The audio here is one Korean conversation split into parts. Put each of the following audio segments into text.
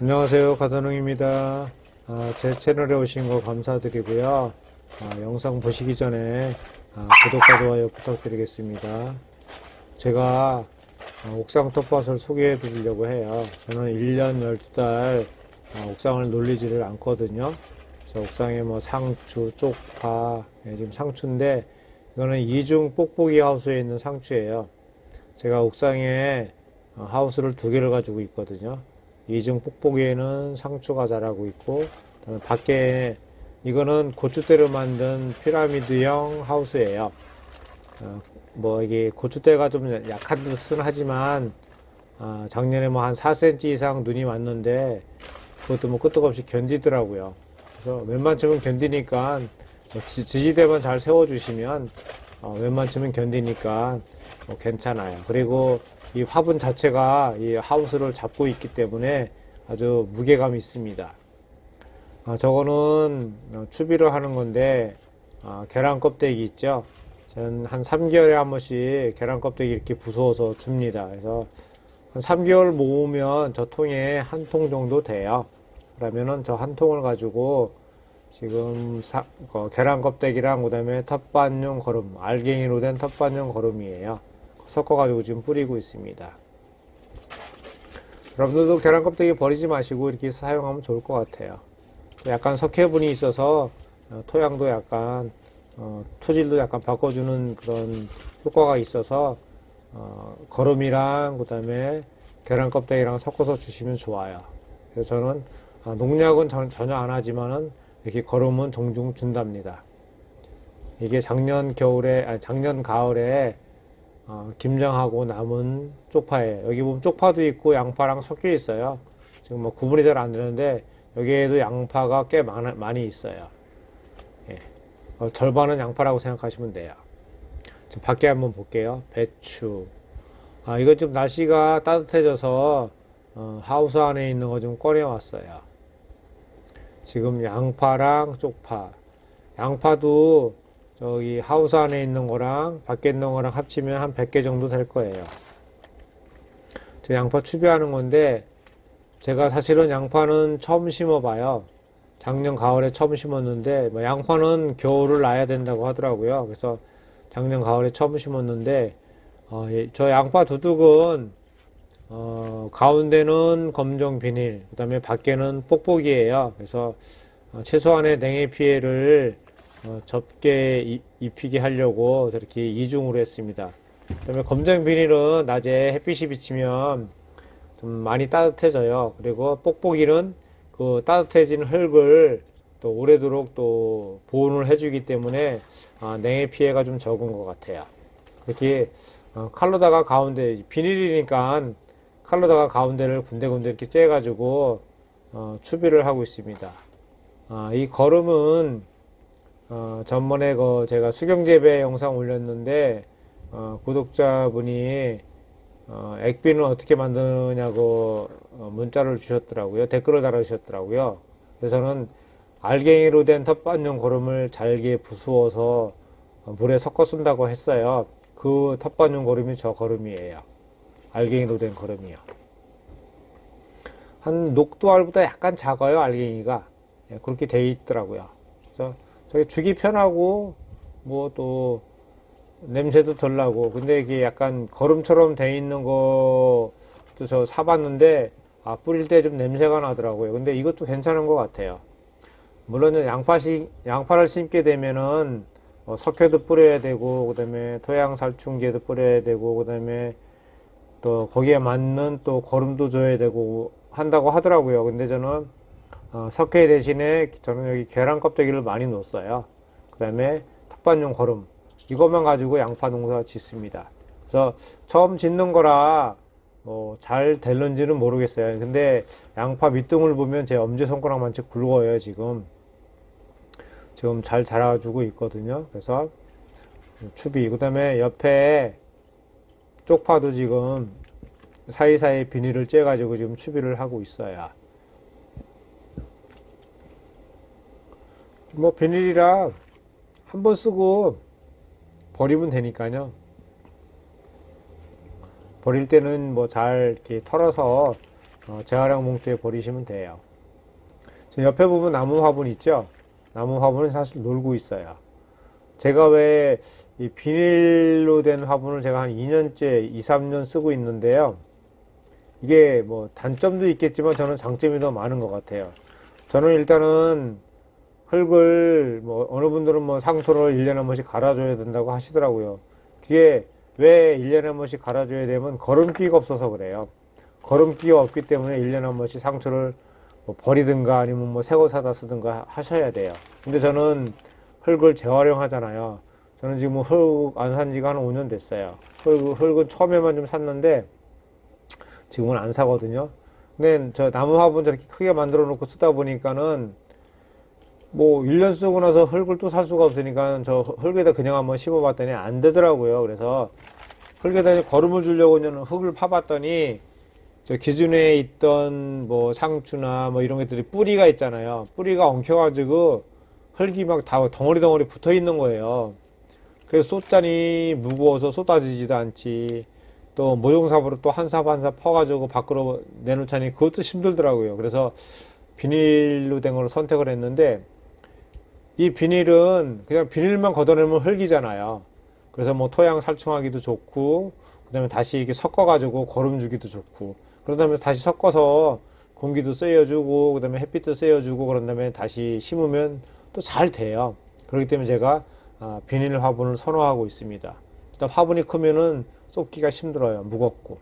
안녕하세요. 가다농입니다. 아, 제 채널에 오신 거 감사드리고요. 아, 영상 보시기 전에 아, 구독과 좋아요 부탁드리겠습니다. 제가 아, 옥상 텃밭을 소개해 드리려고 해요. 저는 1년 12달 아, 옥상을 놀리지를 않거든요. 그래서 옥상에 뭐 상추, 쪽파, 예, 지금 상추인데 이거는 이중 뽁뽁이 하우스에 있는 상추예요. 제가 옥상에 어, 하우스를 두 개를 가지고 있거든요. 이중 뽁뽁이에는 상추가 자라고 있고, 그다음에 밖에 이거는 고추대로 만든 피라미드형 하우스예요. 어, 뭐 이게 고추대가 좀 약한 듯은 하지만 아, 작년에 뭐 한 4cm 이상 눈이 왔는데 그것도 뭐 끄떡없이 견디더라고요. 그래서 웬만큼은 견디니까 뭐 지- 지지대만 잘 세워주시면 어, 웬만큼은 견디니까 뭐 괜찮아요. 그리고 이 화분 자체가 이 하우스를 잡고 있기 때문에 아주 무게감이 있습니다. 아, 저거는 어, 추비를 하는 건데 아, 계란 껍데기 있죠. 저는 한 3개월에 한 번씩 계란 껍데기 이렇게 부숴서 줍니다. 그래서 한 3개월 모으면 저 통에 한 통 정도 돼요. 그러면은 저 한 통을 가지고 지금 사- 어, 계란 껍데기랑 그다음에 텃밭용 거름, 알갱이로 된 텃밭용 거름이에요. 섞어가지고 지금 뿌리고 있습니다. 여러분들도 계란 껍데기 버리지 마시고 이렇게 사용하면 좋을 것 같아요. 약간 석회분이 있어서 어, 토양도 약간 어, 토질도 약간 바꿔주는 그런 효과가 있어서 어, 거름이랑 그다음에 계란 껍데기랑 섞어서 주시면 좋아요. 그래서 저는 아, 농약은 전- 전혀 안 하지만은 이렇게 거름은 종종 준답니다. 이게 작년 겨울에 아니 작년 가을에 어, 김장하고 남은 쪽파에 여기 보면 쪽파도 있고 양파랑 섞여 있어요. 지금 뭐 구분이 잘 안 되는데 여기에도 양파가 꽤 많아, 많이 있어요. 예. 어, 절반은 양파라고 생각하시면 돼요. 좀 밖에 한번 볼게요. 배추. 아, 이거 좀 날씨가 따뜻해져서 어, 하우스 안에 있는 거 좀 꺼내왔어요. 지금 양파랑 쪽파. 양파도 저기 하우스 안에 있는 거랑 밖에 있는 거랑 합치면 한 100개 정도 될 거예요. 저 양파 추비하는 건데 제가 사실은 양파는 처음 심어봐요. 작년 가을에 처음 심었는데 뭐 양파는 겨울을 놔야 된다고 하더라고요. 그래서 작년 가을에 처음 심었는데 어, 예, 저 양파 두둑은 어, 가운데는 검정 비닐, 그 다음에 밖에는 뽁뽁이에요. 그래서 어, 최소한의 냉해 피해를 어, 접게 이- 입히게 하려고 저렇게 이중으로 했습니다. 그 다음에 검정 비닐은 낮에 햇빛이 비치면 좀 많이 따뜻해져요. 그리고 뽁뽁이는 그 따뜻해진 흙을 또 오래도록 또 보온을 해주기 때문에 아, 냉해 피해가 좀 적은 것 같아요. 이렇게 어, 칼로다가 가운데 비닐이니까 칼로다가 가운데를 군데군데 이렇게 째가지고 어, 추비를 하고 있습니다. 아, 이 거름은 어, 전번에 그 제가 수경재배 영상 올렸는데 어, 구독자분이 어, 액비는 어떻게 만드냐고 어, 문자를 주셨더라고요. 댓글을 달아주셨더라고요. 그래서 저는 알갱이로 된 텃밭용 거름을 잘게 부수어서 어, 물에 섞어 쓴다고 했어요. 그 텃밭용 거름이 저 거름이에요. 알갱이로 된 거름이요. 한 녹두 알보다 약간 작아요, 알갱이가. 예, 그렇게 돼 있더라고요. 그래서 저기 주기 편하고 뭐 또 냄새도 덜 나고 근데 이게 약간 거름처럼 돼 있는 것도 저 사봤는데 아 뿌릴 때 좀 냄새가 나더라고요. 근데 이것도 괜찮은 것 같아요. 물론 양파시 양파를 심게 되면은 어, 석회도 뿌려야 되고 그다음에 토양 살충제도 뿌려야 되고 그다음에 또 거기에 맞는 또 거름도 줘야 되고 한다고 하더라고요. 근데 저는 어, 석회 대신에 저는 여기 계란 껍데기를 많이 넣었어요. 그 다음에 텃밭용 거름 이것만 가지고 양파 농사 짓습니다. 그래서 처음 짓는 거라 뭐잘 될는지는 모르겠어요. 근데 양파 밑둥을 보면 제 엄지 손가락만치 굵어요 지금. 지금 잘 자라주고 있거든요. 그래서 추비 그 다음에 옆에 쪽파도 지금 사이사이 비닐을 째가지고 지금 추비를 하고 있어요. 뭐 비닐이라 한 번 쓰고 버리면 되니까요. 버릴 때는 뭐 잘 이렇게 털어서 어, 재활용 봉투에 버리시면 돼요. 저 옆에 보면 나무 화분 있죠? 나무 화분은 사실 놀고 있어요. 제가 왜 이 비닐로 된 화분을 제가 한 2년째, 2, 3년 쓰고 있는데요. 이게 뭐 단점도 있겠지만 저는 장점이 더 많은 것 같아요. 저는 일단은 흙을 뭐 어느 분들은 뭐 상토를 1년에 한 번씩 갈아줘야 된다고 하시더라고요. 그게 왜 1년에 한 번씩 갈아줘야 되면 걸음기가 없어서 그래요. 걸음기가 없기 때문에 1년에 한 번씩 상토를 뭐 버리든가 아니면 뭐 새거 사다 쓰든가 하셔야 돼요. 근데 저는 흙을 재활용하잖아요. 저는 지금 흙 안 산 지가 한 5년 됐어요. 흙, 흙은 처음에만 좀 샀는데 지금은 안 사거든요. 근데 저 나무 화분 저렇게 크게 만들어 놓고 쓰다 보니까는 뭐 1년 쓰고 나서 흙을 또 살 수가 없으니까 저 흙에다 그냥 한번 심어 봤더니 안 되더라고요. 그래서 흙에다 이제 거름을 주려고 그냥 흙을 파봤더니 저 기존에 있던 뭐 상추나 뭐 이런 것들이 뿌리가 있잖아요. 뿌리가 엉켜가지고 흙이 막 다 덩어리 덩어리 붙어 있는 거예요. 그래서 쏟자니 무거워서 쏟아지지도 않지. 또 모종삽으로 또 한 삽 한 삽 퍼가지고 밖으로 내놓자니 그것도 힘들더라고요. 그래서 비닐로 된 걸로 선택을 했는데 이 비닐은 그냥 비닐만 걷어내면 흙이잖아요. 그래서 뭐 토양 살충하기도 좋고 그다음에 다시 이렇게 섞어가지고 거름 주기도 좋고 그런 다음에 다시 섞어서 공기도 쐬어주고 그다음에 햇빛도 쐬어주고 그런 다음에 다시 심으면 또 잘 돼요. 그렇기 때문에 제가 아, 비닐 화분을 선호하고 있습니다. 일단 화분이 크면은 쏟기가 힘들어요. 무겁고.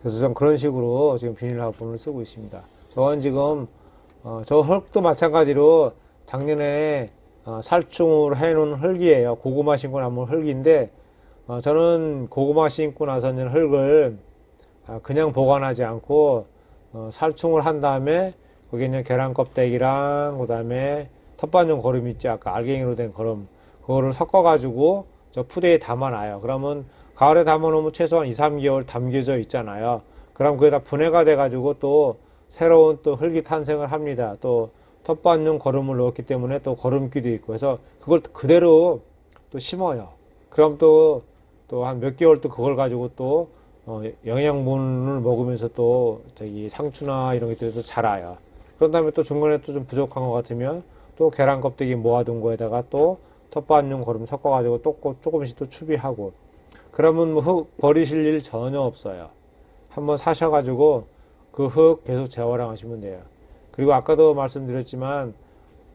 그래서 전 그런 식으로 지금 비닐 화분을 쓰고 있습니다. 저는 지금 어, 저 흙도 마찬가지로 작년에 어, 살충을 해놓은 흙이에요. 고구마 심고 남은 흙인데 어, 저는 고구마 심고 나서는 흙을 아, 그냥 보관하지 않고 어, 살충을 한 다음에 거기에 있는 계란 껍데기랑 그 다음에 텃밭용 거름 있지 아까 알갱이로 된 거름 그거를 섞어 가지고 저 푸대에 담아놔요. 그러면 가을에 담아놓으면 최소한 2, 3개월 담겨져 있잖아요. 그럼 그게 다 분해가 돼 가지고 또 새로운 또 흙이 탄생을 합니다. 또 텃밭용 거름을 넣었기 때문에 또 거름기도 있고 해서 그걸 그대로 또 심어요. 그럼 또 또 한 몇 개월 또 그걸 가지고 또 어, 영양분을 먹으면서 또 저기 상추나 이런 것들도 자라요. 그런 다음에 또 중간에 또 좀 부족한 것 같으면 또 계란 껍데기 모아둔 거에다가 또 텃밭용 거름 섞어가지고 또꼭 조금씩 또 추비하고 그러면 뭐 흙 버리실 일 전혀 없어요. 한번 사셔가지고 그 흙 계속 재활용 하시면 돼요. 그리고 아까도 말씀드렸지만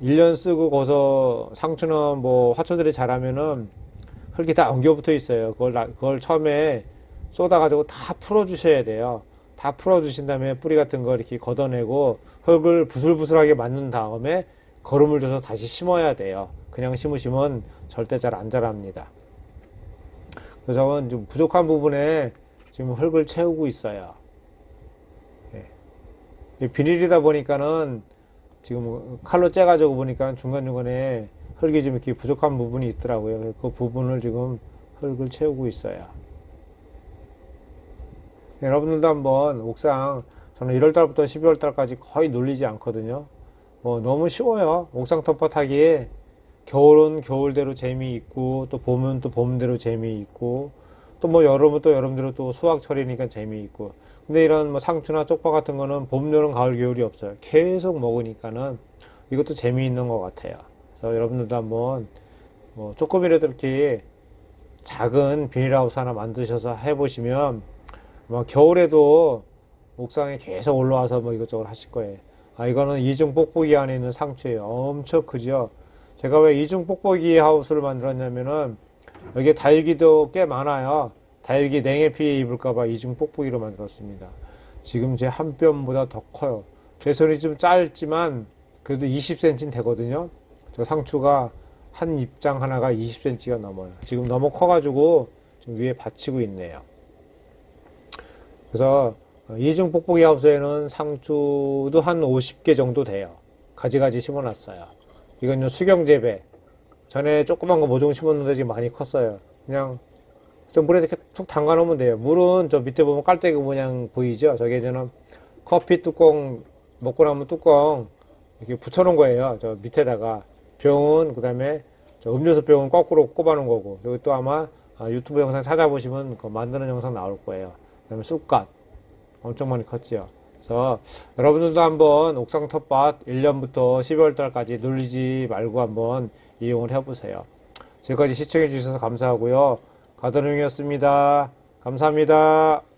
1년 쓰고 거기서 상추나 뭐 화초들이 자라면은 흙이 다 엉겨 붙어 있어요. 그걸, 나- 그걸 처음에 쏟아가지고 다 풀어주셔야 돼요. 다 풀어주신 다음에 뿌리 같은 거 이렇게 걷어내고 흙을 부슬부슬하게 만든 다음에 거름을 줘서 다시 심어야 돼요. 그냥 심으시면 절대 잘 안 자랍니다. 그래서 좀 부족한 부분에 지금 흙을 채우고 있어요. 예. 이 비닐이다 보니까는 지금 칼로 째가지고 보니까 중간중간에 흙이 좀 이렇게 부족한 부분이 있더라고요. 그 부분을 지금 흙을 채우고 있어요. 여러분들도 한번 옥상 저는 1월달부터 12월달까지 거의 놀리지 않거든요. 뭐 너무 쉬워요. 옥상 텃밭 하기에 겨울은 겨울대로 재미있고 또 봄은 또 봄대로 재미있고 또 뭐 여름은 또 여름대로 또 수확철이니까 재미있고 근데 이런 뭐 상추나 쪽파 같은 거는 봄, 여름, 가을, 겨울이 없어요. 계속 먹으니까는 이것도 재미있는 것 같아요. 그래서 여러분들도 한번 뭐 조금이라도 이렇게 작은 비닐하우스 하나 만드셔서 해보시면 뭐 겨울에도 옥상에 계속 올라와서 뭐 이것저것 하실 거예요. 아, 이거는 이중 뽁뽁이 안에 있는 상추예요. 엄청 크죠? 제가 왜 이중 뽁뽁이 하우스를 만들었냐면은 여기에 다육이도 꽤 많아요. 다육이 냉해 피해 입을까봐 이중 뽁뽁이로 만들었습니다. 지금 제 한 뼘보다 더 커요. 제 손이 좀 짧지만 그래도 20cm는 되거든요. 저 상추가 한 입장 하나가 20cm가 넘어요. 지금 너무 커가지고 지금 위에 받치고 있네요. 그래서 어, 이중 뽁뽁이 하우스에는 상추도 한 50개 정도 돼요. 가지가지 심어놨어요. 이건 수경 재배. 전에 조그만 거 모종 심었는데 지금 많이 컸어요. 그냥 좀 물에 이렇게 툭 담가 놓으면 돼요. 물은 저 밑에 보면 깔때기 모양 보이죠? 저게 저는 커피 뚜껑 먹고 나면 뚜껑 이렇게 붙여놓은 거예요. 저 밑에다가 병은 그 다음에 저 음료수 병은 거꾸로 꼽아놓은 거고 여기 또 아마 아, 유튜브 영상 찾아보시면 그 만드는 영상 나올 거예요. 그다음에 쑥갓 엄청 많이 컸지요. 그래서 여러분들도 한번 옥상 텃밭 1년부터 12월 달까지 눌리지 말고 한번 이용을 해보세요. 지금까지 시청해 주셔서 감사하고요. 가드롱이었습니다. 감사합니다.